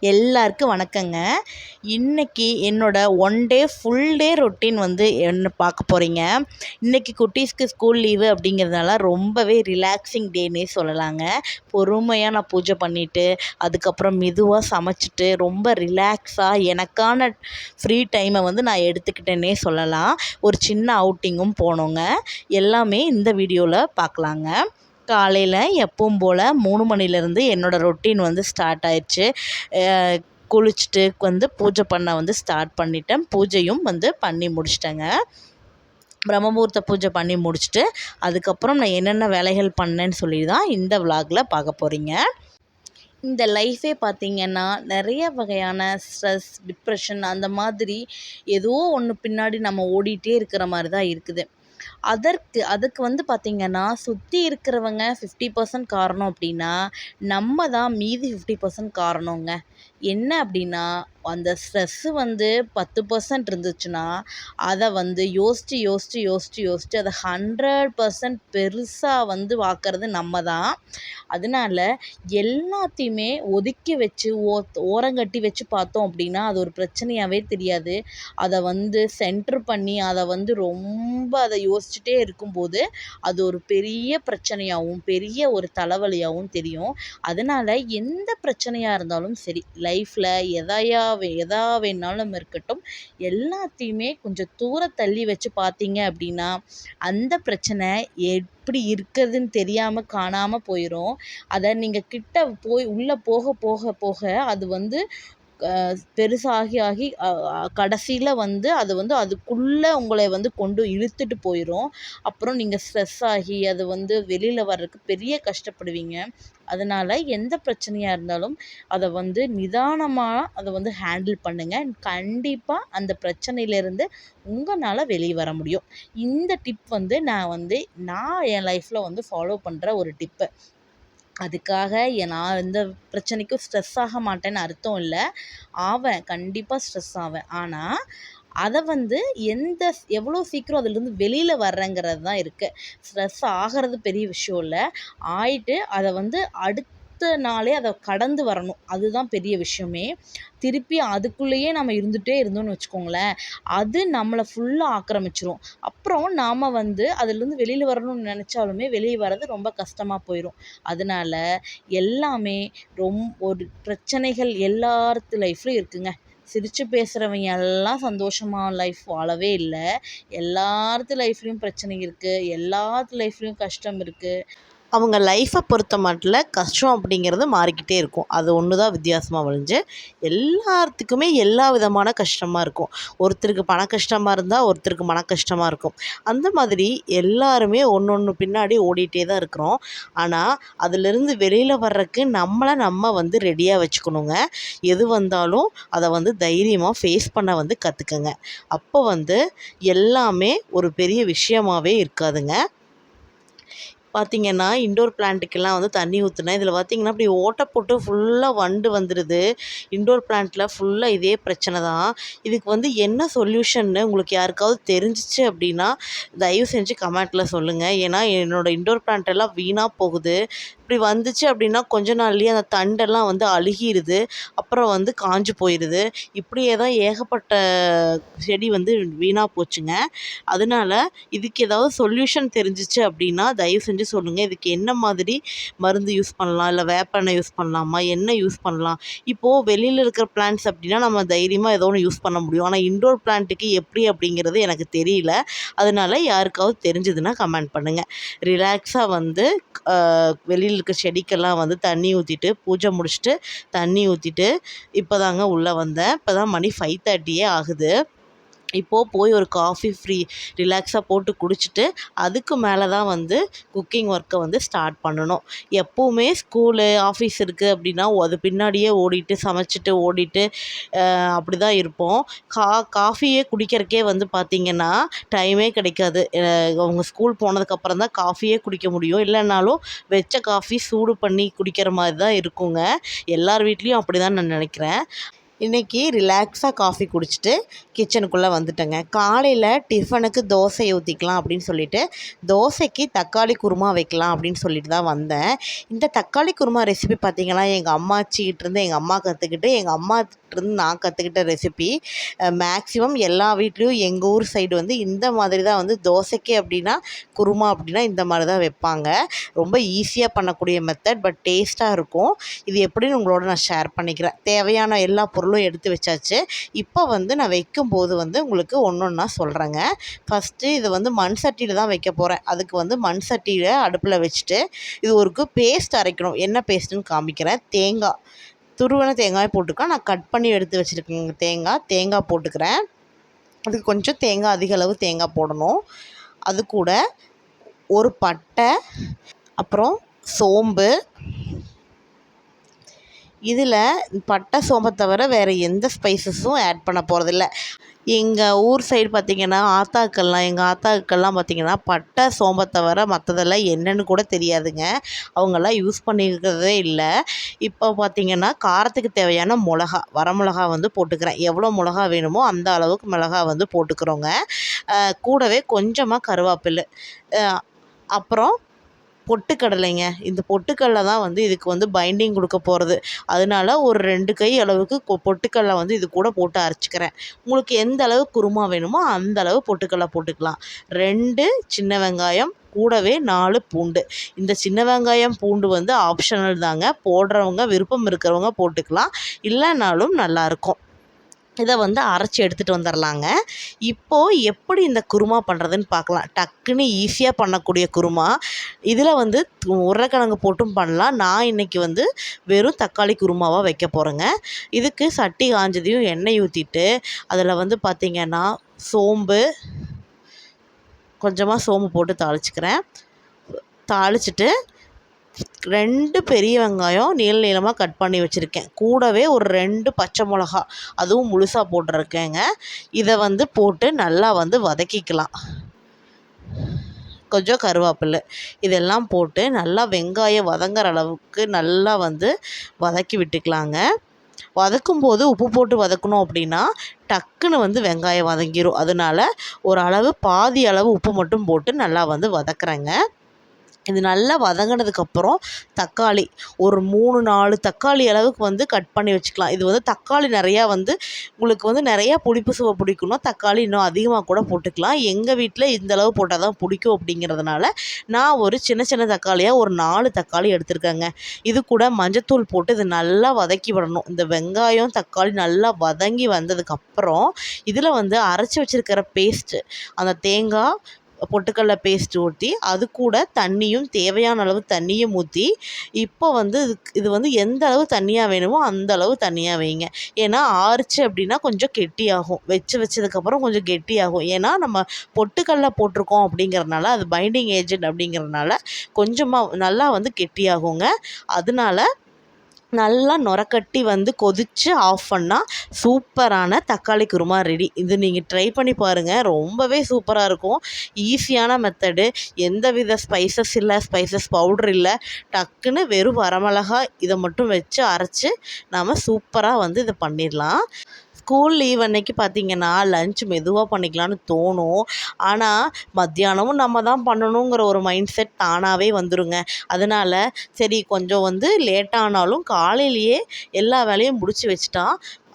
எல்லாருக்கும் வணக்கங்க. இன்றைக்கி என்னோடய one day full day routine வந்து என்ன பார்க்க போகிறீங்க இன்றைக்கி குட்டீஸ்க்கு ஸ்கூல் லீவு அப்படிங்கிறதுனால ரொம்பவே ரிலாக்ஸிங் டேன்னே சொல்லலாங்க. பொறுமையாக நான் பூஜை பண்ணிவிட்டு அதுக்கப்புறம் மெதுவாக சமைச்சிட்டு ரொம்ப ரிலாக்ஸாக எனக்கான ஃப்ரீ டைமை வந்து நான் எடுத்துக்கிட்டேன்னே சொல்லலாம். ஒரு சின்ன அவுட்டிங்கும் போனோங்க. எல்லாமே இந்த வீடியோவில் பார்க்கலாங்க. காலையில் எப்பவும் போல் மூணு மணிலேருந்து என்னோடய ரொட்டீன் வந்து ஸ்டார்ட் ஆயிடுச்சு. குளிச்சுட்டு வந்து பூஜை பண்ண வந்து ஸ்டார்ட் பண்ணிட்டேன். பூஜையும் வந்து பண்ணி முடிச்சிட்டேங்க. பிரம்மமுகூர்த்த பூஜை பண்ணி முடிச்சுட்டு அதுக்கப்புறம் நான் என்னென்ன வேலைகள் பண்ணேன்னு சொல்லி தான் இந்த விலாகில் பார்க்க போகிறீங்க இந்த லைஃபே பார்த்திங்கன்னா நிறைய வகையான ஸ்ட்ரெஸ் டிப்ரெஷன் அந்த மாதிரி ஏதோ ஒன்று பின்னாடி நம்ம ஓடிட்டே இருக்கிற மாதிரி தான் இருக்குது. அதற்கு அதுக்கு வந்து பார்த்திங்கன்னா சுற்றி இருக்கிறவங்க ஃபிஃப்டி பர்சன்ட் காரணம் அப்படின்னா நம்ம தான் மீதி ஃபிஃப்டி பர்சன்ட் காரணங்க. என்ன அப்படின்னா அந்த ஸ்ட்ரெஸ்ஸு வந்து பத்து பர்சன்ட் இருந்துச்சுன்னா அதை வந்து யோசித்து யோசித்து யோசித்து யோசித்து அதை ஹண்ட்ரட் பர்சன்ட் பெருசாக வந்து பார்க்கறது நம்ம தான். அதனால எல்லாத்தையுமே ஒதுக்கி வச்சு ஓ ஓரங்கட்டி வச்சு பார்த்தோம் அப்படின்னா அது ஒரு பிரச்சனையாகவே தெரியாது. அதை வந்து சென்ட்ரு பண்ணி அதை வந்து ரொம்ப அதை யோசிச்சுட்டே இருக்கும்போது அது ஒரு பெரிய பிரச்சனையாகவும் பெரிய ஒரு தலைவலியாகவும் தெரியும். அதனால் எந்த பிரச்சனையாக இருந்தாலும் சரி லைஃப்பில் எதையா எதா வேணாலும் இருக்கட்டும் எல்லாத்தையுமே கொஞ்சம் தூர தள்ளி வச்சு பார்த்தீங்க அப்படின்னா அந்த பிரச்சனை எப்படி இருக்குதுன்னு தெரியாமல் காணாமல் போயிடும் அதை நீங்கள் கிட்ட போய் உள்ளே போக போக போக அது வந்து பெருசாகி ஆகி கடைசியில் வந்து அது வந்து அதுக்குள்ளே உங்களை வந்து கொண்டு இழுத்துட்டு போயிடும் அப்புறம் நீங்கள் ஸ்ட்ரெஸ் ஆகி அது வந்து வெளியில் வர்றதுக்கு பெரிய கஷ்டப்படுவீங்க. அதனால் எந்த பிரச்சனையாக இருந்தாலும் அதை வந்து நிதானமாக அதை வந்து ஹேண்டில் பண்ணுங்கள் கண்டிப்பாக அந்த பிரச்சனையிலேருந்து உங்களால் வெளியே வர முடியும். இந்த டிப் வந்து நான் வந்து நான் என் லைஃப்பில் வந்து ஃபாலோ பண்ணுற ஒரு டிப்பு அதுக்காக நான் எந்த பிரச்சனைக்கும் ஸ்ட்ரெஸ் ஆக மாட்டேன்னு அர்த்தம் இல்லை. ஆவேன். கண்டிப்பாக ஸ்ட்ரெஸ் ஆவேன். ஆனால் அதை வந்து எந்த எவ்வளோ சீக்கிரம் அதிலேருந்து வெளியில் வர்றேங்கிறது தான் இருக்குது ஸ்ட்ரெஸ் ஆகிறது பெரிய விஷயம் இல்லை. ஆயிட்டு அதை வந்து அடுத்த நாளே அதை கடந்து வரணும். அதுதான் பெரிய விஷயமே. திருப்பி அதுக்குள்ளேயே நம்ம இருந்துகிட்டே இருந்தோம்னு வச்சுக்கோங்களேன். அது நம்மளை ஃபுல்லாக ஆக்கிரமிச்சிரும். அப்புறம் நாம் வந்து அதுலேருந்து வெளியில் வரணும்னு நினச்சாலுமே வெளியே வர்றது ரொம்ப கஷ்டமாக போயிடும் அதனால எல்லாமே ரொம் ஒரு பிரச்சனைகள் எல்லாத்து லைஃப்லையும் இருக்குங்க. சிரித்து பேசுகிறவங்க எல்லாம் சந்தோஷமாக லைஃப் வாழவே இல்லை. எல்லாத்து லைஃப்லேயும் பிரச்சனை இருக்குது எல்லாத்து லைஃப்லேயும் கஷ்டம் இருக்குது அவங்க லைஃப்பை பொறுத்த மட்டில் கஷ்டம் அப்படிங்கிறது மாறிக்கிட்டே இருக்கும். அது ஒன்று தான் வித்தியாசமாக ஒழிஞ்சு எல்லாத்துக்குமே எல்லா விதமான கஷ்டமாக இருக்கும். ஒருத்தருக்கு பண கஷ்டமாக இருந்தால் ஒருத்தருக்கு மன கஷ்டமாக இருக்கும். அந்த மாதிரி எல்லாருமே ஒன்று ஒன்று பின்னாடி ஓடிட்டே தான் இருக்கிறோம். ஆனால் அதுலேருந்து வெளியில் வர்றதுக்கு நம்மளை நம்ம வந்து ரெடியாக வச்சுக்கணுங்க. எது வந்தாலும் அதை வந்து தைரியமாக ஃபேஸ் பண்ண வந்து கற்றுக்கங்க அப்போ வந்து எல்லாமே ஒரு பெரிய விஷயமாகவே இருக்காதுங்க. பார்த்திங்கன்னா இன்டோர் பிளான்ட்டுக்கெல்லாம் வந்து தண்ணி ஊற்றுனேன் இதில் பார்த்திங்கன்னா அப்படி ஓட்டை போட்டு ஃபுல்லாக வண்டு வந்துடுது இன்டோர் பிளான்ட்டில் ஃபுல்லாக இதே பிரச்சனை தான். இதுக்கு வந்து என்ன சொல்யூஷன்னு உங்களுக்கு யாருக்காவது தெரிஞ்சிச்சு அப்படின்னா தயவு செஞ்சு கமெண்ட்டில் சொல்லுங்கள் ஏன்னா என்னோடய இண்டோர் பிளான்ட் எல்லாம் வீணாக போகுது. இப்படி வந்துச்சு அப்படின்னா கொஞ்ச நாள்லேயே அந்த தண்டெல்லாம் வந்து அழுகிடுது அப்புறம் வந்து காஞ்சு போயிடுது இப்படியே தான் ஏகப்பட்ட செடி வந்து வீணாக போச்சுங்க. அதனால இதுக்கு ஏதாவது சொல்யூஷன் தெரிஞ்சிச்சு அப்படின்னா தயவு செஞ்சு சொல்லுங்கள் இதுக்கு என்ன மாதிரி மருந்து யூஸ் பண்ணலாம்? இல்லை வேப்பெண்ணெய் யூஸ் பண்ணலாமா? என்ன யூஸ் பண்ணலாம்? இப்போது வெளியில் இருக்கிற பிளான்ட்ஸ் அப்படின்னா நம்ம தைரியமாக ஏதோ ஒன்று யூஸ் பண்ண முடியும். ஆனால் இன்டோர் பிளான்ட்டுக்கு எப்படி அப்படிங்கிறது எனக்கு தெரியல. அதனால் யாருக்காவது தெரிஞ்சதுன்னா கமெண்ட் பண்ணுங்கள் ரிலாக்ஸாக வந்து வெளியில் இருக்க செடிக்கெல்லாம் வந்து தண்ணி ஊற்றிட்டு பூஜை முடிச்சுட்டு தண்ணி ஊற்றிட்டு இப்போ தாங்க உள்ளே வந்தேன். இப்போ தான் மணி ஃபைவ் தேர்ட்டியே ஆகுது. இப்போது போய் ஒரு காஃபி ஃப்ரீ ரிலாக்ஸாக போட்டு குடிச்சிட்டு அதுக்கு மேலே தான் வந்து குக்கிங் ஒர்க்கை வந்து ஸ்டார்ட் பண்ணணும். எப்போவுமே ஸ்கூலு ஆஃபீஸ் இருக்குது அப்படின்னா அது பின்னாடியே ஓடிட்டு சமைச்சிட்டு ஓடிட்டு அப்படி தான் இருப்போம். கா காஃபியே குடிக்கிறக்கே வந்து பார்த்திங்கன்னா டைமே கிடைக்காது. அவங்க ஸ்கூல் போனதுக்கப்புறம் தான் காஃபியே குடிக்க முடியும். இல்லைனாலும் வச்ச காஃபி சூடு பண்ணி குடிக்கிற மாதிரி தான் இருக்குங்க. எல்லார் வீட்லேயும் அப்படி தான் நான் நினைக்கிறேன். இன்றைக்கி ரிலாக்ஸாக காஃபி குடிச்சிட்டு கிச்சனுக்குள்ளே வந்துட்டேங்க. காலையில் டிஃபனுக்கு தோசை ஊற்றிக்கலாம் அப்படின்னு சொல்லிட்டு தோசைக்கு தக்காளி குருமா வைக்கலாம் அப்படின்னு சொல்லிட்டு தான் வந்தேன். இந்த தக்காளி குருமா ரெசிபி பார்த்திங்கன்னா எங்கள் அம்மாச்சிக்கிட்டேருந்து எங்கள் அம்மா கற்றுக்கிட்டு எங்கள் அம்மாட்டிருந்து நான் கற்றுக்கிட்ட ரெசிபி மேக்ஸிமம் எல்லா வீட்லேயும் எங்கள் ஊர் சைடு வந்து இந்த மாதிரி தான் வந்து தோசைக்கு அப்படின்னா குருமா அப்படின்னா இந்த மாதிரி தான் வைப்பாங்க. ரொம்ப ஈஸியாக பண்ணக்கூடிய மெத்தட் பட் டேஸ்ட்டாக இருக்கும். இது எப்படின்னு உங்களோட நான் ஷேர் பண்ணிக்கிறேன். தேவையான எல்லா பொருளும் பொருளும் எடுத்து வச்சாச்சு. இப்போ வந்து நான் வைக்கும்போது வந்து உங்களுக்கு ஒன்று ஒன்றா சொல்கிறேங்க ஃபஸ்ட்டு இது வந்து மண் சட்டியில் தான் வைக்க போகிறேன் அதுக்கு வந்து மண் சட்டியில் அடுப்பில் வச்சுட்டு இது ஒருக்கு பேஸ்ட் அரைக்கணும். என்ன பேஸ்ட்டுன்னு காமிக்கிறேன். தேங்காய் துருவன தேங்காய் போட்டுக்கலாம். நான் கட் பண்ணி எடுத்து வச்சுருக்கேங்க தேங்காய் தேங்காய் போட்டுக்கிறேன். அதுக்கு கொஞ்சம் தேங்காய் அதிக அளவு தேங்காய் போடணும். அது கூட ஒரு பட்டை அப்புறம் சோம்பு இதில் பட்டை சோம்பை தவிர வேறு எந்த ஸ்பைசஸும் ஆட் பண்ண போகிறதில்ல எங்கள் ஊர் சைடு பார்த்திங்கன்னா ஆத்தாக்கள்லாம் எங்கள் ஆத்தாக்கள்லாம் பார்த்திங்கன்னா பட்டை சோம்பை தவிர மற்றதெல்லாம் என்னென்னு கூட தெரியாதுங்க. அவங்கெல்லாம் யூஸ் பண்ணிக்கிறதே இல்லை. இப்போ பார்த்திங்கன்னா காரத்துக்கு தேவையான மிளகா வரமிளகா வந்து போட்டுக்கிறேன். எவ்வளோ மிளகா வேணுமோ அந்த அளவுக்கு மிளகா வந்து போட்டுக்கிறோங்க. கூடவே கொஞ்சமாக கருவேப்பில். அப்புறம் பொட்டுக்கடலைங்க. இந்த பொட்டுக்கடலை தான் வந்து இதுக்கு வந்து பைண்டிங் கொடுக்க போகிறது அதனால ஒரு ரெண்டு கை அளவுக்கு பொட்டுக்கடலை வந்து இது கூட போட்டு அரைச்சிக்கிறேன். உங்களுக்கு எந்த அளவு குருமா வேணுமோ அந்த அளவு பொட்டுக்கடலை போட்டுக்கலாம். ரெண்டு சின்ன வெங்காயம் கூடவே நாலு பூண்டு. இந்த சின்ன வெங்காயம் பூண்டு வந்து ஆப்ஷனல் தாங்க. போடுறவங்க விருப்பம் இருக்கிறவங்க போட்டுக்கலாம். இல்லைனாலும் நல்லாயிருக்கும் இதை வந்து அரைச்சி எடுத்துகிட்டு வந்துடலாங்க இப்போது எப்படி இந்த குருமா பண்ணுறதுன்னு பார்க்கலாம் டக்குன்னு ஈஸியாக பண்ணக்கூடிய குருமா. இதில் வந்து உருளைக்கிழங்கு போட்டும் பண்ணலாம். நான் இன்றைக்கி வந்து வெறும் தக்காளி குருமாவாக வைக்க போகிறேங்க இதுக்கு சட்டி காஞ்சதையும் எண்ணெய் ஊற்றிட்டு அதில் வந்து பார்த்திங்கன்னா சோம்பு கொஞ்சமாக சோம்பு போட்டு தாளிச்சிக்கிறேன். தாளிச்சிட்டு ரெண்டு பெரிய வெங்காயம் நீள நீளமாக கட் பண்ணி வச்சுருக்கேன். கூடவே ஒரு ரெண்டு பச்சை மிளகா அதுவும் முழுசாக போட்டிருக்கேங்க. இதை வந்து போட்டு நல்லா வந்து வதக்கிக்கலாம். கொஞ்சம் கருவேப்பிலை. இதெல்லாம் போட்டு நல்லா வெங்காயம் வதங்குற அளவுக்கு நல்லா வந்து வதக்கி விட்டுக்கலாங்க. வதக்கும்போது உப்பு போட்டு வதக்கணும் அப்படின்னா டக்குன்னு வந்து வெங்காயம் வதங்கிடும் அதனால ஒரு அளவு பாதி அளவு உப்பு மட்டும் போட்டு நல்லா வந்து வதக்குறேங்க. இது நல்லா வதங்கினதுக்கப்புறம் தக்காளி. ஒரு மூணு நாலு தக்காளி அளவுக்கு வந்து கட் பண்ணி வச்சுக்கலாம். இது வந்து தக்காளி நிறையா வந்து உங்களுக்கு வந்து நிறையா புளிப்பு சுவை பிடிக்கும்னா தக்காளி இன்னும் அதிகமாக கூட போட்டுக்கலாம். எங்கள் வீட்டில் இந்த அளவு போட்டால் தான் பிடிக்கும் அப்படிங்கிறதுனால நான் ஒரு சின்ன சின்ன தக்காளியாக ஒரு நாலு தக்காளி எடுத்திருக்கேங்க. இது கூட மஞ்சத்தூள் போட்டு இது நல்லா வதக்கி விடணும். இந்த வெங்காயம் தக்காளி நல்லா வதங்கி வந்ததுக்கப்புறம் இதில் வந்து அரைச்சி வச்சுருக்கிற பேஸ்ட்டு அந்த தேங்காய் பொட்டுக்கடல பேஸ்ட் ஊற்றி அது கூட தண்ணியும் தேவையான அளவு தண்ணியும் ஊற்றி இப்போ வந்து இதுக்கு இது வந்து எந்த அளவு தண்ணியாக வேணுமோ அந்த அளவு தண்ணியாக வைங்க. ஏன்னா ஆறுச்சு அப்படின்னா கொஞ்சம் கெட்டியாகும். வச்சு வச்சதுக்கப்புறம் கொஞ்சம் கெட்டியாகும். ஏன்னா நம்ம பொட்டுக்கடல போட்டிருக்கோம் அப்படிங்கிறதுனால அது பைண்டிங் ஏஜென்ட் அப்படிங்கிறதுனால கொஞ்சமாக நல்லா வந்து கெட்டியாகுங்க. அதனால நல்லா நுரக்கட்டி வந்து கொதித்து ஆஃப் பண்ணால் சூப்பரான தக்காளி குருமா ரெடி இது நீங்கள் ட்ரை பண்ணி பாருங்கள் ரொம்பவே சூப்பராக இருக்கும். ஈஸியான மெத்தடு எந்த வித ஸ்பைசஸ் இல்லை ஸ்பைசஸ் பவுட்ரு இல்லை. டக்குன்னு வெறும் வரமிளகா இதை மட்டும் வச்சு அரைச்சி நாம் சூப்பராக வந்து இதை பண்ணிடலாம். ஸ்கூல் லீவ் அன்னைக்கு பார்த்திங்கன்னா லன்ச் மெதுவாக பண்ணிக்கலான்னு தோணும். ஆனால் மத்தியானமும் நம்ம தான் பண்ணணுங்கிற ஒரு மைண்ட் செட் தானாகவே வந்துடுங்க அதனால் சரி கொஞ்சம் வந்து லேட்டானாலும் காலையிலேயே எல்லா வேலையும் முடிச்சு வச்சுட்டா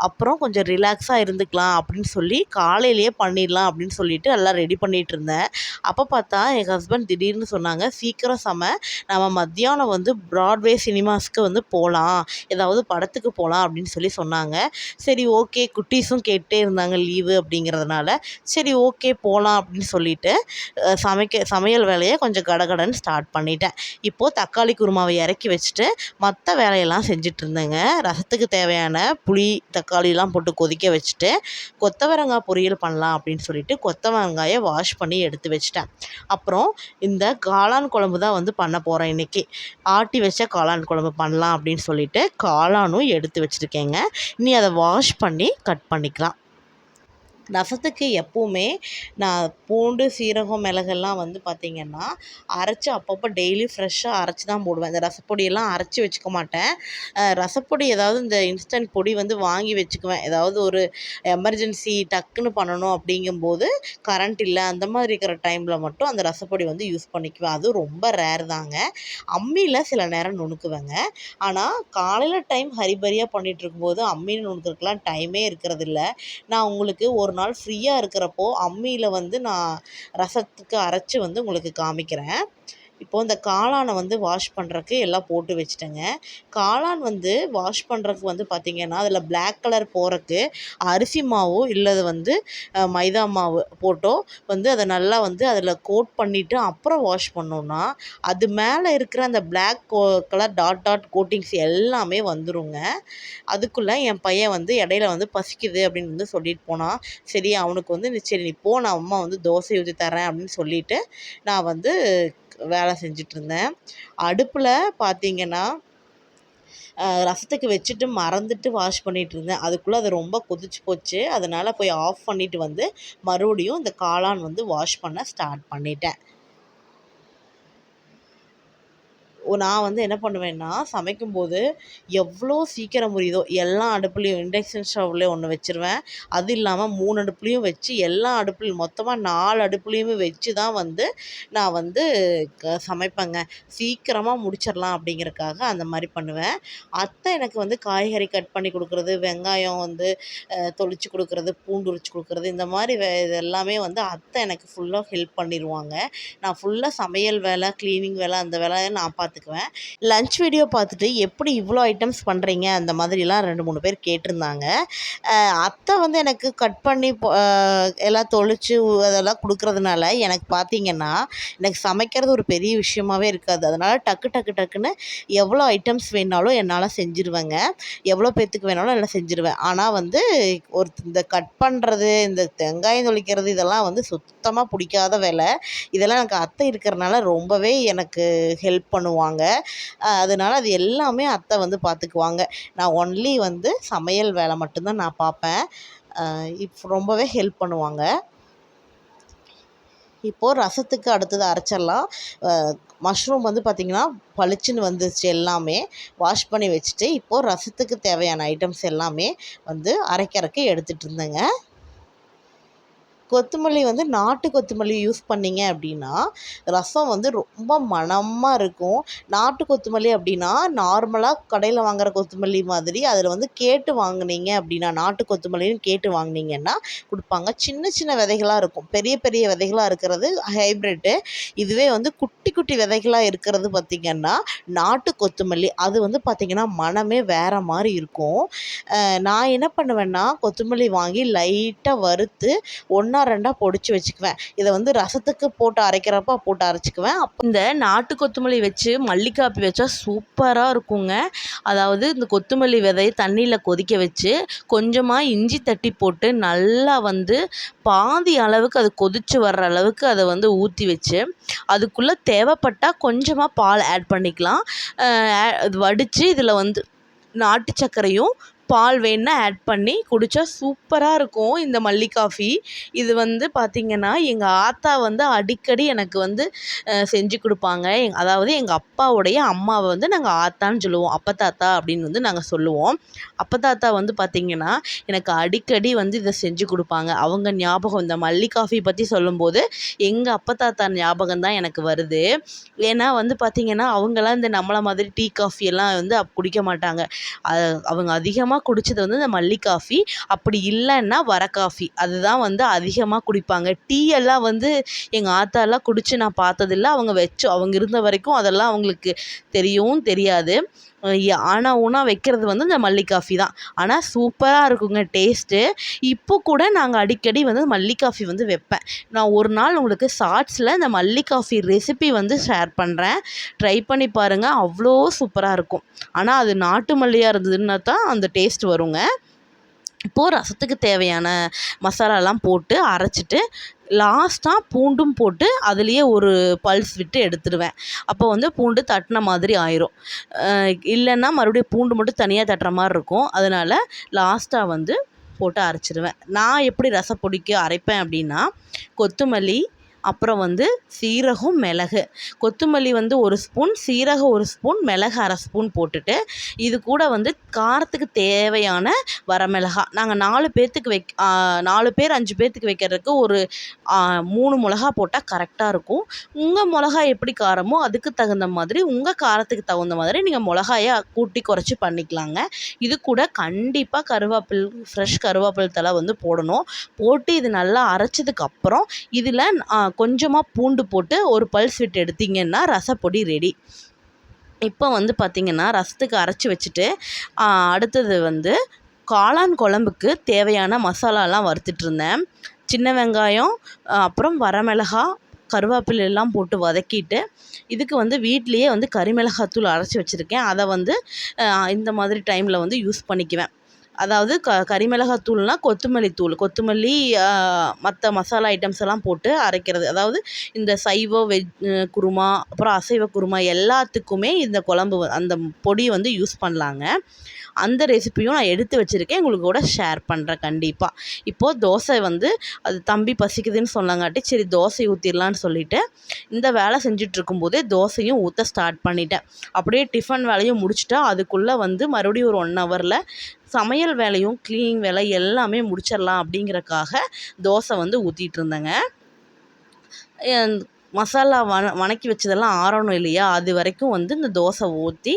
அப்புறம் கொஞ்சம் ரிலாக்ஸாக இருந்துக்கலாம் அப்படின்னு சொல்லி காலையிலேயே பண்ணிடலாம் அப்படின்னு சொல்லிட்டு எல்லாம் ரெடி பண்ணிகிட்டு இருந்தேன். அப்போ பார்த்தா என் ஹஸ்பண்ட் திடீர்னு சொன்னாங்க சீக்கிரம் சம நம்ம மத்தியானம் வந்து ப்ராட்வே சினிமாஸ்க்கு வந்து போகலாம் ஏதாவது படத்துக்கு போகலாம் அப்படின்னு சொல்லி சொன்னாங்க. சரி ஓகே குட்டீஸும் கேட்டே இருந்தாங்க லீவு அப்படிங்கிறதுனால சரி ஓகே போகலாம் அப்படின்னு சொல்லிட்டு சமைக்க சமையல் வேலையை கொஞ்சம் கடகடன்னு ஸ்டார்ட் பண்ணிட்டேன். இப்போது தக்காளி குருமாவை இறக்கி வச்சுட்டு மற்ற வேலையெல்லாம் செஞ்சுட்டு இருந்தேங்க. ரசத்துக்கு தேவையான புளி தக்காளி தக்காளிலாம் போட்டு கொதிக்க வச்சுட்டு கொத்தவரங்காய் பொரியல் பண்ணலாம் அப்படின்னு சொல்லிட்டு கொத்தவரங்காயை வாஷ் பண்ணி எடுத்து வச்சிட்டேன். அப்புறம் இந்த காளான் குழம்பு தான் வந்து பண்ண போகிறேன் இன்றைக்கி ஆட்டி வச்ச காளான் குழம்பு பண்ணலாம் அப்படின்னு சொல்லிட்டு காளானும் எடுத்து வச்சுருக்கேங்க. இனி அதை வாஷ் பண்ணி கட் பண்ணிக்கலாம். ரசத்துக்கு எப்போவுமே நான் பூண்டு சீரகம் மிளகெல்லாம் வந்து பார்த்திங்கன்னா அரைச்சி அப்பப்போ டெய்லி ஃப்ரெஷ்ஷாக அரைச்சி தான் போடுவேன். இந்த ரசப்பொடியெல்லாம் அரைச்சி வச்சுக்க மாட்டேன். ரசப்பொடி ஏதாவது இந்த இன்ஸ்டன்ட் பொடி வந்து வாங்கி வச்சுக்குவேன். ஏதாவது ஒரு எமர்ஜென்சி டக்குன்னு பண்ணணும் அப்படிங்கும்போது கரண்ட் இல்லை அந்த மாதிரி இருக்கிற டைமில் மட்டும் அந்த ரசப்பொடி வந்து யூஸ் பண்ணிக்குவேன். அதுவும் ரொம்ப ரேர் தாங்க. அம்மியில் சில நேரம் நுணுக்குவேங்க. ஆனால் காலையில் டைம் ஹரிபரியாக பண்ணிகிட்டு இருக்கும்போது அம்மியில் நுணுக்கிறதுக்கெலாம் டைமே இருக்கிறதில்ல. நான் உங்களுக்கு ஒரு ஒரு நாள் ஃப்ரீயாக இருக்கிறப்போ அம்மியில் வந்து நான் ரசத்துக்கு அரைச்சி வந்து உங்களுக்கு காமிக்கிறேன். இப்போது இந்த காளானை வந்து வாஷ் பண்ணுறக்கு எல்லாம் போட்டு வச்சுட்டேங்க. காளான் வந்து வாஷ் பண்ணுறக்கு வந்து பார்த்திங்கன்னா அதில் பிளாக் கலர் போகிறக்கு அரிசி மாவோ இல்லை வந்து மைதா மாவு போட்டோ வந்து அதை நல்லா வந்து அதில் கோட் பண்ணிவிட்டு அப்புறம் வாஷ் பண்ணோன்னா அது மேலே இருக்கிற அந்த black go colour dot dot coatings எல்லாமே வந்துருங்க. அதுக்குள்ளே என் பையன் வந்து இடையில வந்து பசிக்குது அப்படின்னு வந்து சொல்லிட்டு போனான் சரி அவனுக்கு வந்து சரி நீ போ நான் அம்மா வந்து தோசை ஊற்றி தரேன் அப்படின்னு சொல்லிவிட்டு நான் வந்து வேலை செஞ்சிட்ருந்தேன். அடுப்பில் பார்த்தீங்கன்னா ரசத்துக்கு வச்சுட்டு மறந்துட்டு வாஷ் பண்ணிகிட்ருந்தேன் அதுக்குள்ளே அது ரொம்ப கொதிச்சு போச்சு. அதனால் போய் ஆஃப் பண்ணிவிட்டு வந்து மறுபடியும் இந்த காளான் வந்து வாஷ் பண்ண ஸ்டார்ட் பண்ணிட்டேன். நான் வந்து என்ன பண்ணுவேன்னா சமைக்கும்போது எவ்வளோ சீக்கிரம் முடியுதோ எல்லா அடுப்புலேயும் இண்டக்ஷன் ஸ்டவ்லேயும் ஒன்று வச்சுருவேன். அது இல்லாமல் மூணு அடுப்புலேயும் வச்சு எல்லா அடுப்புலையும் மொத்தமாக நாலு அடுப்புலேயுமே வச்சு தான் வந்து நான் வந்து க சமைப்பேங்க. சீக்கிரமாக முடிச்சிடலாம் அப்படிங்கிறக்காக அந்த மாதிரி பண்ணுவேன். அத்தை எனக்கு வந்து காய்கறி கட் பண்ணி கொடுக்குறது வெங்காயம் வந்து தொளிச்சு கொடுக்குறது பூண்டு உரிச்சு கொடுக்குறது இந்த மாதிரி வே இது எல்லாமே வந்து அத்தை எனக்கு ஃபுல்லாக ஹெல்ப் பண்ணிடுவாங்க. நான் ஃபுல்லாக சமையல் வேலை க்ளீனிங் வேலை அந்த வேலையை நான் பார்த்து பார்த்துக்குவேன். லன்ச் வீடியோ பார்த்துட்டு எப்படி இவ்வளோ ஐட்டம்ஸ் பண்ணுறீங்க அந்த மாதிரிலாம் ரெண்டு மூணு பேர் கேட்டிருந்தாங்க. அத்தை வந்து எனக்கு கட் பண்ணி எல்லாம் தொளிச்சு அதெல்லாம் கொடுக்குறதுனால எனக்கு பார்த்தீங்கன்னா எனக்கு சமைக்கிறது ஒரு பெரிய விஷயமாவே இருக்காது. அதனால் டக்கு டக்கு டக்குன்னு எவ்வளோ ஐட்டம்ஸ் வேணாலும் என்னால் செஞ்சுருவேங்க. எவ்வளோ பேர்த்துக்கு வேணாலும் எல்லாம் செஞ்சுருவேன். ஆனால் வந்து ஒரு இந்த கட் பண்ணுறது இந்த வெங்காயம் தொளிக்கிறது இதெல்லாம் வந்து சுத்தமாக பிடிக்காத வேலை. இதெல்லாம் எனக்கு அத்தை இருக்கிறனால ரொம்பவே எனக்கு ஹெல்ப் பண்ணுவாங்க. பண்ணுவாங்க அதனால அது எல்லாமே அத்தை வந்து பார்த்துக்குவாங்க நான் ஒன்லி வந்து சமையல் வேலை மட்டும்தான் நான் பார்ப்பேன் இப் ரொம்பவே ஹெல்ப் பண்ணுவாங்க. இப்போது ரசத்துக்கு அடுத்தது அரைச்சிடலாம். மஷ்ரூம் வந்து பார்த்திங்கன்னா பளிச்சுன்னு வந்துச்சு எல்லாமே. வாஷ் பண்ணி வச்சுட்டு இப்போது ரசத்துக்கு தேவையான ஐட்டம்ஸ் எல்லாமே வந்து அரைக்கிறக்கு எடுத்துகிட்டு இருந்தேங்க. கொத்தமல்லி வந்து நாட்டு கொத்தமல்லி யூஸ் பண்ணிங்க அப்படின்னா ரசம் வந்து ரொம்ப மணமாக இருக்கும். நாட்டு கொத்தமல்லி அப்படின்னா நார்மலாக கடையில் வாங்குகிற கொத்தமல்லி மாதிரி அதில் வந்து கேட்டு வாங்கினீங்க அப்படின்னா நாட்டு கொத்தமல்லின்னு கேட்டு வாங்கினீங்கன்னா கொடுப்பாங்க. சின்ன சின்ன விதைகளாக இருக்கும். பெரிய பெரிய விதைகளாக இருக்கிறது ஹைப்ரிட்டு இதுவே வந்து குட்டி குட்டி விதைகளாக இருக்கிறது பார்த்திங்கன்னா நாட்டு கொத்தமல்லி. அது வந்து பார்த்திங்கன்னா மனமே வேறு மாதிரி இருக்கும். நான் என்ன பண்ணுவேன்னா கொத்தமல்லி வாங்கி லைட்டாக வறுத்து ஒன்றா ஒன்றா ரெண்டாக பொடிச்சு வச்சுக்குவேன். இதை வந்து ரசத்துக்கு போட்டு அரைக்கிறப்ப போட்டு அரைச்சிக்குவேன். அப்போ இந்த நாட்டு கொத்தமல்லி வச்சு மல்லிகாப்பி வச்சா சூப்பராக இருக்குங்க. அதாவது இந்த கொத்தமல்லி விதையை தண்ணியில் கொதிக்க வச்சு கொஞ்சமாக இஞ்சி தட்டி போட்டு நல்லா வந்து பாதி அளவுக்கு அது கொதித்து வர்ற அளவுக்கு அதை வந்து ஊற்றி வச்சு அதுக்குள்ளே தேவைப்பட்டால் கொஞ்சமாக பால் ஆட் பண்ணிக்கலாம். வடித்து இதில் வந்து நாட்டு சர்க்கரையும் பால் வேணுன்னா ஆட் பண்ணி குடித்தா சூப்பராக இருக்கும் இந்த மல்லி காஃபி இது வந்து பார்த்திங்கன்னா எங்கள் ஆத்தா வந்து அடிக்கடி எனக்கு வந்து செஞ்சு கொடுப்பாங்க. எங் அதாவது எங்கள் அப்பாவுடைய அம்மாவை வந்து நாங்கள் ஆத்தான்னு சொல்லுவோம். அப்பத்தாத்தா அப்படின்னு வந்து நாங்கள் சொல்லுவோம். அப்பத்தாத்தா வந்து பார்த்திங்கன்னா எனக்கு அடிக்கடி வந்து இதை செஞ்சு கொடுப்பாங்க. அவங்க ஞாபகம் இந்த மல்லி காஃபி பற்றி சொல்லும்போது எங்கள் அப்பத்தாத்தா ஞாபகம் தான் எனக்கு வருது. ஏன்னா வந்து பார்த்திங்கன்னா அவங்களாம் இந்த நம்மளை மாதிரி டீ காஃபி எல்லாம் வந்து குடிக்க மாட்டாங்க. அவங்க அதிகமாக குடித்தது வந்து இந்த மல்லி காஃபி. அப்படி இல்லைன்னா வர காஃபி. அதுதான் வந்து அதிகமாக குடிப்பாங்க. டீ எல்லாம் வந்து எங்கள் ஆத்தாலாம் குடித்து நான் பார்த்ததில்ல. அவங்க வச்சு அவங்க இருந்த வரைக்கும் அதெல்லாம் அவங்களுக்கு தெரியவும் தெரியாது. ஆனால் ஊனா வைக்கிறது வந்து இந்த மல்லி காஃபி தான். ஆனால் சூப்பராக இருக்குங்க டேஸ்ட்டு. இப்போ கூட நாங்கள் அடிக்கடி வந்து மல்லி காஃபி வந்து வைப்பேன். நான் ஒரு நாள் உங்களுக்கு ஷார்ட்ஸில் இந்த மல்லி காஃபி ரெசிபி வந்து ஷேர் பண்ணுறேன் ட்ரை பண்ணி பாருங்கள் அவ்வளோ சூப்பராக இருக்கும். ஆனால் அது நாட்டு மல்லியாக இருந்ததுன்னா தான் அந்த டேஸ்ட் வருங்க. இப்போது ரசத்துக்கு தேவையான மசாலாலாம் போட்டு அரைச்சிட்டு லாஸ்ட்டாக பூண்டும் போட்டு அதுலேயே ஒரு பல்ஸ் விட்டு எடுத்துடுவேன். அப்போ வந்து பூண்டு தட்டின மாதிரி ஆயிரும். இல்லைன்னா மறுபடியும் பூண்டு மட்டும் தனியாக தட்டுற மாதிரி இருக்கும். அதனால் லாஸ்ட்டாக வந்து போட்டு அரைச்சிடுவேன். நான் எப்படி ரசப்பொடிக்கு அரைப்பேன் அப்படின்னா கொத்தமல்லி அப்புறம் வந்து சீரகம் மிளகு. கொத்தமல்லி வந்து ஒரு ஸ்பூன் சீரகம் ஒரு ஸ்பூன் மிளகு அரை ஸ்பூன் போட்டுட்டு இது கூட வந்து காரத்துக்கு தேவையான வரமிளகா. நாங்கள் நாலு பேர்த்துக்கு வைக் நாலு பேர் அஞ்சு பேர்த்துக்கு வைக்கிறதுக்கு ஒரு மூணு மிளகா போட்டால் கரெக்டாக இருக்கும். உங்கள் மிளகா எப்படி காரமோ அதுக்கு தகுந்த மாதிரி உங்கள் காரத்துக்கு தகுந்த மாதிரி நீங்கள் மிளகாயை கூட்டி குறைச்சி பண்ணிக்கலாங்க. இது கூட கண்டிப்பாக கருவேப்பில் ஃப்ரெஷ் கருவேப்பில் தலை வந்து போடணும். போட்டு இது நல்லா அரைச்சதுக்கப்புறம் இதில் கொஞ்சமாக பூண்டு போட்டு ஒரு பல்ஸ் விட்டு எடுத்திங்கன்னா ரசப்பொடி ரெடி இப்போ வந்து பார்த்திங்கன்னா ரசத்துக்கு அரைச்சி வச்சுட்டு அடுத்தது வந்து காளான் குழம்புக்கு தேவையான மசாலாலாம் வறுத்துட்ருந்தேன் சின்ன வெங்காயம் அப்புறம் வரமிளகா கருவேப்பிலை எல்லாம் போட்டு வதக்கிட்டு இதுக்கு வந்து வீட்லேயே வந்து கறிமிளகாத்தூள் அரைச்சி வச்சுருக்கேன். அதை வந்து இந்த மாதிரி டைமில் வந்து யூஸ் பண்ணிக்குவேன். அதாவது க கறிமிளகாத்தூள்னா கொத்தமல்லி தூள் கொத்தமல்லி மற்ற மசாலா ஐட்டம்ஸ் எல்லாம் போட்டு அரைக்கிறது. அதாவது இந்த சைவ வெஜ் குருமா அப்புறம் அசைவ குருமா எல்லாத்துக்குமே இந்த குழம்பு அந்த பொடி வந்து யூஸ் பண்ணலாங்க. அந்த ரெசிப்பியும் நான் எடுத்து வச்சுருக்கேன். உங்களுக்கு கூட ஷேர் பண்ணுறேன் கண்டிப்பாக இப்போது தோசை வந்து அது தம்பி பசிக்குதுன்னு சொன்னங்காட்டி சரி தோசை ஊற்றிடலான்னு சொல்லிவிட்டு இந்த வேலை செஞ்சிட்ருக்கும்போதே தோசையும் ஊற்ற ஸ்டார்ட் பண்ணிட்டேன். அப்படியே டிஃபன் வேலையும் முடிச்சுட்டா அதுக்குள்ளே வந்து மறுபடியும் ஒரு ஒன் ஹவரில் சமையல் வேலையும் க்ளீனிங் வேலை எல்லாமே முடிச்சிடலாம் அப்படிங்கிறக்காக தோசை வந்து ஊற்றிட்டு இருந்தேங்க. மசாலா வன வணக்கி வச்சதெல்லாம் ஆறணும் இல்லையா? அது வரைக்கும் வந்து இந்த தோசை ஊற்றி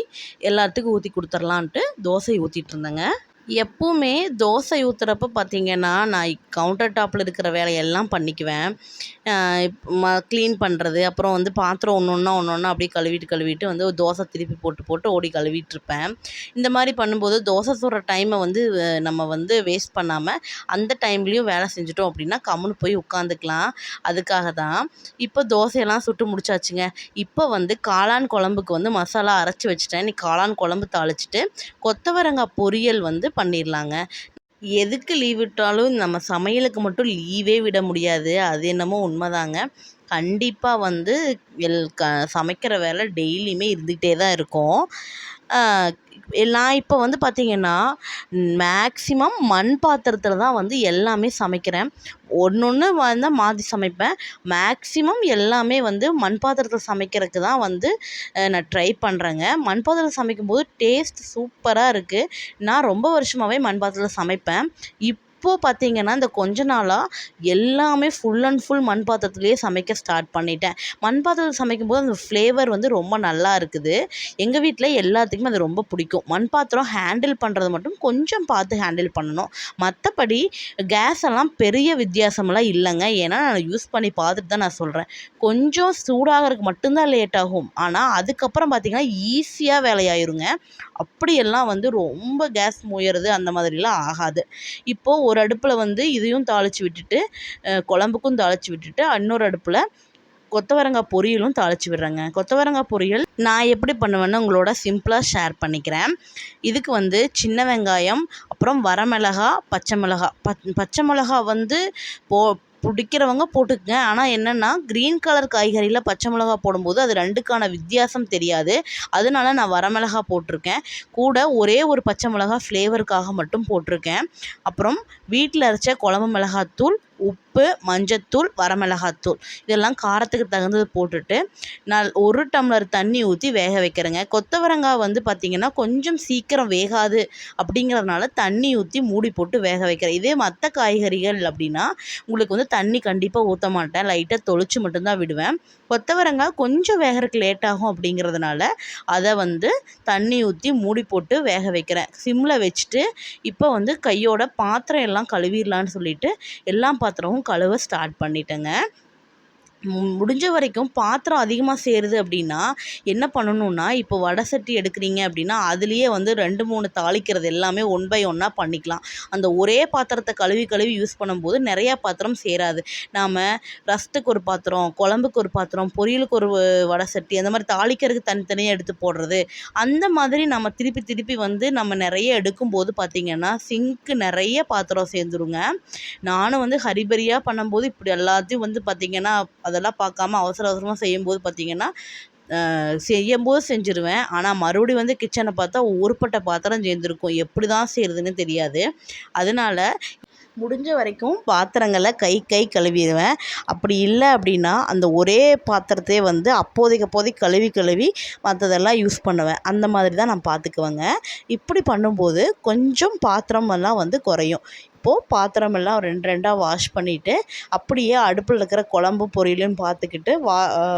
எல்லாத்துக்கும் ஊற்றி கொடுத்துர்லான்ட்டு தோசை ஊற்றிட்ருந்தேங்க எப்போவுமே தோசை ஊற்றுறப்ப பார்த்திங்கன்னா நான் கவுண்டர் டாப்பில் இருக்கிற வேலையெல்லாம் பண்ணிக்குவேன். ம க்ளீன் பண்ணுறது அப்புறம் வந்து பாத்திரம் ஒன்று ஒன்றா ஒன்று ஒன்றா அப்படியே கழுவிட்டு கழுவிட்டு வந்து தோசை திருப்பி போட்டு போட்டு ஓடி கழுவிட்டுருப்பேன். இந்த மாதிரி பண்ணும்போது தோசை சுடுற டைமை வந்து நம்ம வந்து வேஸ்ட் பண்ணாமல் அந்த டைம்லேயும் வேலை செஞ்சுட்டோம் அப்படின்னா கம்முன்னு போய் உட்காந்துக்கலாம். அதுக்காக தான் இப்போ தோசையெல்லாம் சுட்டு முடிச்சாச்சுங்க. இப்போ வந்து காளான் குழம்புக்கு வந்து மசாலா அரைச்சி வச்சுட்டேன். இன்னைக்கு காளான் குழம்பு தாளிச்சிட்டு கொத்தவரங்காய் பொரியல் வந்து பண்ணிடலாங்க எதுக்கு லீவ் விட்டாலும் நம்ம சமையலுக்கு மட்டும் லீவே விட முடியாது. அது என்னமோ உண்மைதாங்க. கண்டிப்பாக வந்து எல் க சமைக்கிற வேலை டெய்லியுமே இருந்துக்கிட்டே தான் இருக்கும். நான் இப்போ வந்து பார்த்திங்கன்னா மேக்ஸிமம் மண் பாத்திரத்தில் தான் வந்து எல்லாமே சமைக்கிறேன். ஒன்று ஒன்று வந்து மாற்றி சமைப்பேன். மேக்ஸிமம் எல்லாமே வந்து மண் பாத்திரத்தில் சமைக்கிறதுக்கு தான் வந்து நான் ட்ரை பண்ணுறேங்க மண் பாத்திரத்தில் சமைக்கும்போது டேஸ்ட் சூப்பராக இருக்குது நான் ரொம்ப வருஷமாகவே மண் பாத்திரத்தில் சமைப்பேன். இப் இப்போது பார்த்தீங்கன்னா இந்த கொஞ்ச நாளாக எல்லாமே ஃபுல் அண்ட் ஃபுல் மண் பாத்திரத்துலேயே சமைக்க ஸ்டார்ட் பண்ணிட்டேன். மண் பாத்திரத்தில் சமைக்கும்போது அந்த ஃப்ளேவர் வந்து ரொம்ப நல்லா இருக்குது. எங்கள் வீட்டில் எல்லாத்துக்குமே அது ரொம்ப பிடிக்கும். மண் பாத்திரம் ஹேண்டில் பண்ணுறது மட்டும் கொஞ்சம் பார்த்து ஹேண்டில் பண்ணணும். மற்றபடி கேஸ் எல்லாம் பெரிய வித்தியாசமெல்லாம் இல்லைங்க. ஏன்னா நான் யூஸ் பண்ணி பார்த்துட்டு தான் நான் சொல்கிறேன் கொஞ்சம் சூடாகிறதுக்கு மட்டும்தான் லேட் ஆகும். ஆனால் அதுக்கப்புறம் பார்த்திங்கன்னா ஈஸியாக வேலையாயிருங்க. அப்படியெல்லாம் வந்து ரொம்ப கேஸ் முயறது அந்த மாதிரிலாம் ஆகாது. இப்போது ஒரு ஒரு அடுப்பில் வந்து இதையும் தாளித்து விட்டுட்டு குழம்புக்கும் தாளித்து விட்டுட்டு இன்னொரு அடுப்பில் கொத்தவரங்காய் பொரியலும் தாளித்து விடுறேங்க. கொத்தவரங்காய் பொரியல் நான் எப்படி பண்ணுவேன்னு உங்களோட சிம்பிளாக ஷேர் பண்ணிக்கிறேன். இதுக்கு வந்து சின்ன வெங்காயம் அப்புறம் வரமிளகா பச்சை மிளகா. பச் பச்சை மிளகா வந்து போ பிடிக்கிறவங்க போட்டுக்கங்க. ஆனால் என்னென்னா க்ரீன் கலர் காய்கறியில் பச்சை மிளகா போடும்போது அது ரெண்டுக்கான வித்தியாசம் தெரியாது. அதனால நான் வரமிளகா போட்டிருக்கேன். கூட ஒரே ஒரு பச்சை மிளகா ஃப்ளேவருக்காக மட்டும் போட்டிருக்கேன். அப்புறம் வீட்டில் அரைச்ச குழம்பு மிளகாத்தூள் உப்பு உப்பு மஞ்சத்தூள் வரமிளகாத்தூள். இதெல்லாம் காரத்துக்கு தகுந்தது போட்டுட்டு நான் ஒரு டம்ளர் தண்ணி ஊற்றி வேக வைக்கிறேங்க. கொத்தவரங்காய் வந்து பார்த்திங்கன்னா கொஞ்சம் சீக்கிரம் வேகாது அப்படிங்கிறதுனால தண்ணி ஊற்றி மூடி போட்டு வேக வைக்கிறேன். இதே மற்ற காய்கறிகள் அப்படின்னா உங்களுக்கு வந்து தண்ணி கண்டிப்பாக ஊற்ற மாட்டேன். லைட்டாக தொளிச்சு மட்டும்தான் விடுவேன். கொத்தவரங்காய் கொஞ்சம் வேகிறதுக்கு லேட் ஆகும் அப்படிங்கிறதுனால அதை வந்து தண்ணி ஊற்றி மூடி போட்டு வேக வைக்கிறேன். சிம்மில் வச்சுட்டு இப்போ வந்து கையோட பாத்திரம் எல்லாம் கழுவிடலான்னு சொல்லிட்டு எல்லா பாத்திரமும் கழுவ ஸ்டார்ட் பண்ணிட்டேங்க. முடிஞ்ச வரைக்கும் பாத்திரம் அதிகமாக சேருது அப்படின்னா என்ன பண்ணணுன்னா இப்போ வடை சட்டி எடுக்கிறீங்க அப்படின்னா அதுலேயே வந்து ரெண்டு மூணு தாளிக்கிறது எல்லாமே ஒன் பை ஒன்னாக பண்ணிக்கலாம். அந்த ஒரே பாத்திரத்தை கழுவி கழுவி யூஸ் பண்ணும்போது நிறையா பாத்திரம் சேராது. நாம் ரசத்துக்கு ஒரு பாத்திரம் குழம்புக்கு ஒரு பாத்திரம் பொரியலுக்கு ஒரு வடை சட்டி அந்த மாதிரி தாளிக்கிறதுக்கு தனித்தனியாக எடுத்து போடுறது அந்த மாதிரி நம்ம திருப்பி திருப்பி வந்து நம்ம நிறைய எடுக்கும்போது பார்த்திங்கன்னா சிங்க்கு நிறைய பாத்திரம் சேர்ந்துருங்க. நானும் வந்து ஹரிபரியாக பண்ணும்போது இப்படி எல்லாத்தையும் வந்து பார்த்திங்கன்னா அதெல்லாம் பார்க்காம அவசர அவசரமாக செய்யும்போது பார்த்திங்கன்னா செய்யும்போது செஞ்சுருவேன். ஆனால் மறுபடியும் வந்து கிச்சனை பார்த்தா ஒருப்பட்ட பாத்திரம் சேர்ந்துருக்கும். எப்படி தான் செய்கிறதுன்னு தெரியாது. அதனால முடிஞ்ச வரைக்கும் பாத்திரங்களை கை கை கழுவிடுவேன். அப்படி இல்லை அப்படின்னா அந்த ஒரே பாத்திரத்தையே வந்து அப்போதைக்கு அப்போதைக்கு கழுவி கழுவி மற்றதெல்லாம் யூஸ் பண்ணுவேன். அந்த மாதிரி தான் நான் பார்த்துக்குவேங்க. இப்படி பண்ணும்போது கொஞ்சம் பாத்திரம் எல்லாம் வந்து குறையும். அப்போது பாத்திரமெல்லாம் ரெண்டு ரெண்டாக வாஷ் பண்ணிவிட்டு அப்படியே அடுப்பில் இருக்கிற குழம்பு பொரியலையும் பார்த்துக்கிட்டு வா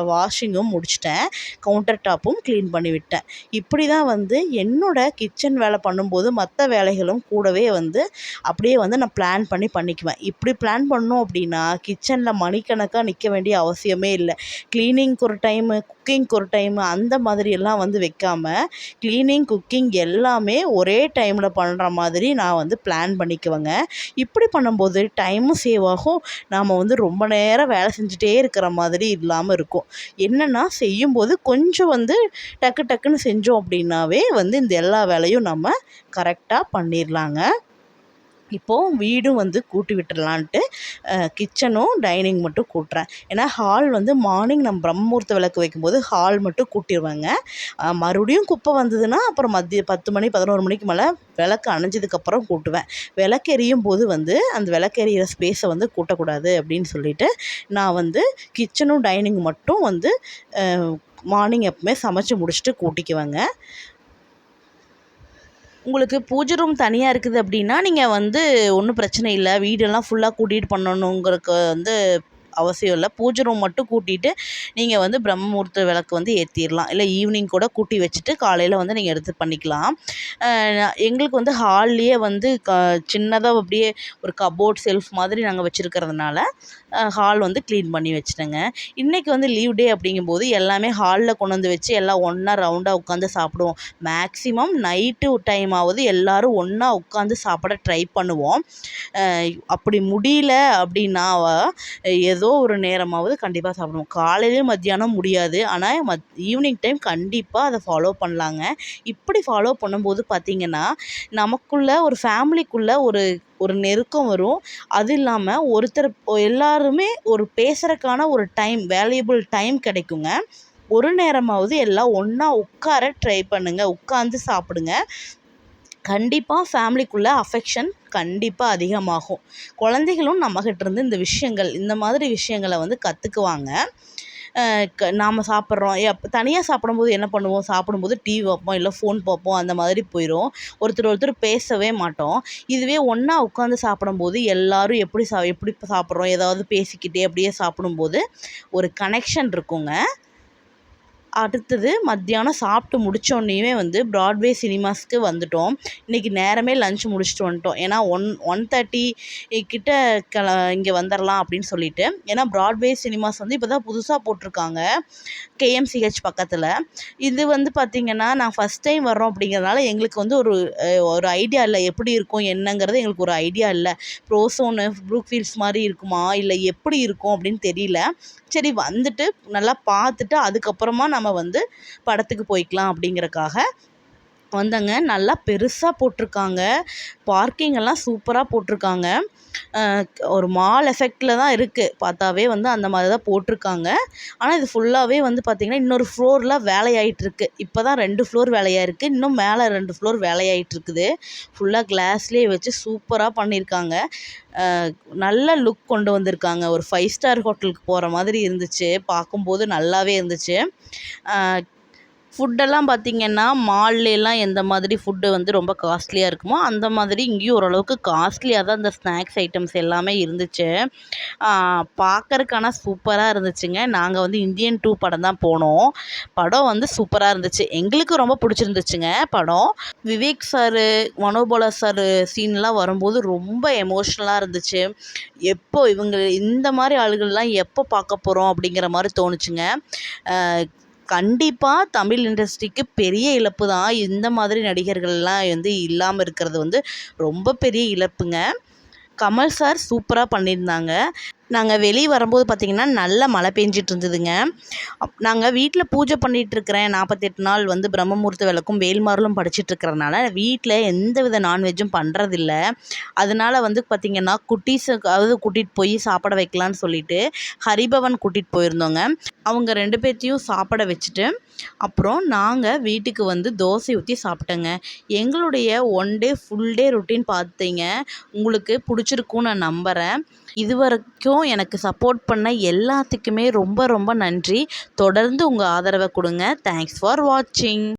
வாஷிங்கும் முடிச்சிட்டேன். கவுண்டர் டாப்பும் க்ளீன் பண்ணி விட்டேன். இப்படி தான் வந்து என்னோடய கிச்சன் வேலை பண்ணும்போது மற்ற வேலைகளும் கூடவே வந்து அப்படியே வந்து நான் பிளான் பண்ணி பண்ணிக்குவேன். இப்படி பிளான் பண்ணோம் அப்படின்னா கிச்சனில் மணிக்கணக்காக நிற்க வேண்டிய அவசியமே இல்லை. க்ளீனிங்க்கு ஒரு டைமு குக்கிங்க்கு ஒரு டைமு அந்த மாதிரியெல்லாம் வந்து வைக்காமல் க்ளீனிங் குக்கிங் எல்லாமே ஒரே டைமில் பண்ணுற மாதிரி நான் வந்து பிளான் பண்ணிக்குவேங்க. இப்படி பண்ணும்போது டைமும் சேவ் ஆகும். நாம் வந்து ரொம்ப நேரம் வேலை செஞ்சுட்டே இருக்கிற மாதிரி இல்லாமல் இருக்கும். என்னென்னா செய்யும்போது கொஞ்சம் வந்து டக்கு டக்குன்னு செஞ்சோம் அப்படின்னாவே வந்து இந்த எல்லா வேலையும் நம்ம கரெக்டாக பண்ணிடலாங்க இப்போது வீடும் வந்து கூட்டி விட்டுடலான்ட்டு கிச்சனும் டைனிங் மட்டும் கூட்டுறேன். ஏன்னா ஹால் வந்து மார்னிங் நம்ம பிரம்மூர்த்த விளக்கு வைக்கும்போது ஹால் மட்டும் கூட்டிடுவேங்க மறுபடியும் குப்பை வந்ததுன்னா அப்புறம் மதிய பத்து மணி பதினோரு மணிக்கு மேலே விளக்கு அணைஞ்சதுக்கப்புறம் கூட்டுவேன். விளக்கு எரியும் போது வந்து அந்த விளக்கு எரியிற ஸ்பேஸை வந்து கூட்டக்கூடாது அப்படின்னு சொல்லிட்டு நான் வந்து கிச்சனும் டைனிங் மட்டும் வந்து மார்னிங் எப்பவுமே சமைச்சு முடிச்சுட்டு கூட்டிக்குவேங்க. உங்களுக்கு பூஜை ரூம் தனியாக இருக்குது அப்படின்னா நீங்கள் வந்து ஒன்றும் பிரச்சனை இல்லை. வீடெல்லாம் ஃபுல்லாக கூட்டிகிட்டு பண்ணணுங்கிறக்கு வந்து அவசியம் இல்லை. பூஜை ரூம் மட்டும் கூட்டிட்டு நீங்கள் வந்து பிரம்ம விளக்கு வந்து ஏற்றிடலாம் இல்லை ஈவினிங் கூட கூட்டி வச்சுட்டு காலையில் வந்து நீங்கள் எடுத்து பண்ணிக்கலாம். எங்களுக்கு வந்து ஹால்லேயே வந்து க சின்னதாக அப்படியே ஒரு கபோர்ட் செல்ஃப் மாதிரி நாங்கள் வச்சுருக்கிறதுனால ஹால் வந்து க்ளீன் பண்ணி வச்சிட்டேங்க. இன்றைக்கி வந்து லீவ் டே அப்படிங்கும்போது எல்லாமே ஹாலில் கொண்டு வந்து வச்சு எல்லாம் ஒன்றா ரவுண்டாக உட்காந்து சாப்பிடுவோம். மேக்ஸிமம் நைட்டு டைமாவது எல்லோரும் ஒன்றா உட்காந்து சாப்பிட ட்ரை பண்ணுவோம். அப்படி முடியல அப்படின்னா ஏதோ ஒரு நேரமாவது கண்டிப்பாக சாப்பிடுவோம். காலையிலேயும் மத்தியானம் முடியாது. ஆனால் மத் ஈவினிங் டைம் கண்டிப்பாக அதை ஃபாலோ பண்ணலாங்க. இப்படி ஃபாலோ பண்ணும்போது பார்த்திங்கன்னா நமக்குள்ளே ஒரு ஃபேமிலிக்குள்ளே ஒரு ஒரு நெருக்கம் வரும். அது இல்லாமல் ஒருத்தர் எல்லாருமே ஒரு பேசுகிறக்கான ஒரு டைம் வேல்யூபிள் டைம் கிடைக்குங்க. ஒரு நேரமாவது எல்லாம் ஒன்றா உட்கார ட்ரை பண்ணுங்கள் உட்காந்து சாப்பிடுங்க. கண்டிப்பாக ஃபேமிலிக்குள்ளே அஃபெக்ஷன் கண்டிப்பாக அதிகமாகும். குழந்தைகளும் நம்மகிட்டேருந்து இந்த விஷயங்கள் இந்த மாதிரி விஷயங்களை வந்து கற்றுக்குவாங்க க நாம் சாப்பிட்றோம். எப் தனியாக சாப்பிடும்போது என்ன பண்ணுவோம்? சாப்பிடும்போது டிவி பார்ப்போம் இல்லை ஃபோன் பார்ப்போம் அந்த மாதிரி போயிடும் ஒருத்தர் ஒருத்தர் பேசவே மாட்டோம். இதுவே ஒன்றா உட்காந்து சாப்பிடும்போது எல்லோரும் எப்படி சா எப்படி சாப்பிட்றோம்? ஏதாவது பேசிக்கிட்டே அப்படியே சாப்பிடும்போது ஒரு கனெக்ஷன் இருக்குங்க. அடுத்தது மத்தியானம் சாப்பிட்டு முடித்தோடனையுமே வந்து ப்ராட்வே சினிமாஸ்க்கு வந்துவிட்டோம் இன்றைக்கி நேரமே லஞ்ச் முடிச்சுட்டு வந்துட்டோம். ஏன்னா ஒன் ஒன் தேர்ட்டி கிட்ட கிள இங்கே வந்துடலாம் அப்படின்னு சொல்லிட்டு. ஏன்னா ப்ராட்வே சினிமாஸ் வந்து இப்போ தான் புதுசாக போட்டிருக்காங்க கேஎம்சிஹெச் பக்கத்தில். இது வந்து பார்த்திங்கன்னா நான் ஃபஸ்ட் டைம் வர்றோம் அப்படிங்கிறதுனால எங்களுக்கு வந்து ஒரு ஒரு ஐடியா இல்லை. எப்படி இருக்கும் என்னங்கிறது எங்களுக்கு ஒரு ஐடியா இல்லை. ப்ரோசோனு ப்ரூக்ஃபீல்ஸ் மாதிரி இருக்குமா? இல்லை எப்படி இருக்கும் அப்படின்னு தெரியல. சரி வந்துட்டு நல்லா பார்த்துட்டு அதுக்கப்புறமா நம்ம வந்து படத்துக்கு போய்க்கலாம் அப்படிங்கிறக்காக வந்தேங்க. நல்லா பெருசாக போட்டிருக்காங்க. பார்க்கிங் எல்லாம் சூப்பராக போட்டிருக்காங்க. ஒரு மால் எஃபெக்டில் தான் இருக்குது பார்த்தாவே வந்து அந்த மாதிரி தான் போட்டிருக்காங்க. ஆனால் இது ஃபுல்லாகவே வந்து பார்த்திங்கன்னா இன்னொரு ஃப்ளோரில் வேலையாயிட்டிருக்கு இப்போ தான் ரெண்டு ஃப்ளோர் வேலையாயிருக்கு இன்னும் மேலே ரெண்டு ஃப்ளோர் வேலையாயிட்டிருக்குது ஃபுல்லாக கிளாஸ்லேயே வச்சு சூப்பராக பண்ணியிருக்காங்க. நல்ல லுக் கொண்டு வந்திருக்காங்க. ஒரு ஃபைவ் ஸ்டார் ஹோட்டலுக்கு போகிற மாதிரி இருந்துச்சு. பார்க்கும்போது நல்லாவே இருந்துச்சு. ஃபுட்டெல்லாம் பார்த்திங்கன்னா மால்லலாம் எந்த மாதிரி ஃபுட்டு வந்து ரொம்ப காஸ்ட்லியாக இருக்குமோ அந்த மாதிரி இங்கேயும் ஓரளவுக்கு காஸ்ட்லியாக தான் இந்த ஸ்நாக்ஸ் ஐட்டம்ஸ் எல்லாமே இருந்துச்சு. பார்க்கறக்கான சூப்பராக இருந்துச்சுங்க. நாங்கள் வந்து இந்தியன் டூ படம் தான் போனோம். படம் வந்து சூப்பராக இருந்துச்சு. எங்களுக்கு ரொம்ப பிடிச்சிருந்துச்சுங்க படம். விவேக் சார் மனோபாலா சார் சீன்லாம் வரும்போது ரொம்ப எமோஷ்னலாக இருந்துச்சு. எப்போ இவங்க இந்த மாதிரி ஆளுகள்லாம் எப்போ பார்க்க போகிறோம் அப்படிங்கிற மாதிரி தோணுச்சுங்க. கண்டிப்பாக தமிழ் இண்டஸ்ட்ரிக்கு பெரிய இழப்பு தான். இந்த மாதிரி நடிகர்கள்லாம் வந்து இல்லாமல் இருக்கிறது வந்து ரொம்ப பெரிய இழப்புங்க. கமல் சார் சூப்பராக பண்ணியிருந்தாங்க. நாங்கள் வெளியே வரும்போது பார்த்திங்கன்னா நல்ல மழை பெஞ்சிட்டு இருந்ததுங்க நாங்கள் வீட்டில் பூஜை பண்ணிகிட்ருக்குறேன் நாற்பத்தெட்டு நாள் வந்து பிரம்மமூர்த்த விளக்கும் வேல்மாரலும் படிச்சிட்ருக்கிறதுனால வீட்டில் எந்த வித நான்வெஜ்ஜும் பண்ணுறதில்ல அதனால் வந்து பார்த்திங்கன்னா குட்டீஸுக்காவது கூட்டிகிட்டு போய் சாப்பிட வைக்கலான்னு சொல்லிட்டு ஹரிபவன் கூட்டிகிட்டு போயிருந்தோங்க. அவங்க ரெண்டு பேர்த்தையும் சாப்பிட வச்சுட்டு அப்புறம் நாங்கள் வீட்டுக்கு வந்து தோசை ஊற்றி சாப்பிட்டோங்க. எங்களுடைய one day full day routine பார்த்தீங்க. உங்களுக்கு பிடிச்சிருக்கும்னு நான் நம்புகிறேன் இது வரைக்கும் எனக்கு சப்போர்ட் பண்ண எல்லாத்துக்குமே ரொம்ப ரொம்ப நன்றி. தொடர்ந்து உங்கள் ஆதரவை கொடுங்க. தேங்க்ஸ் ஃபார் வாட்சிங்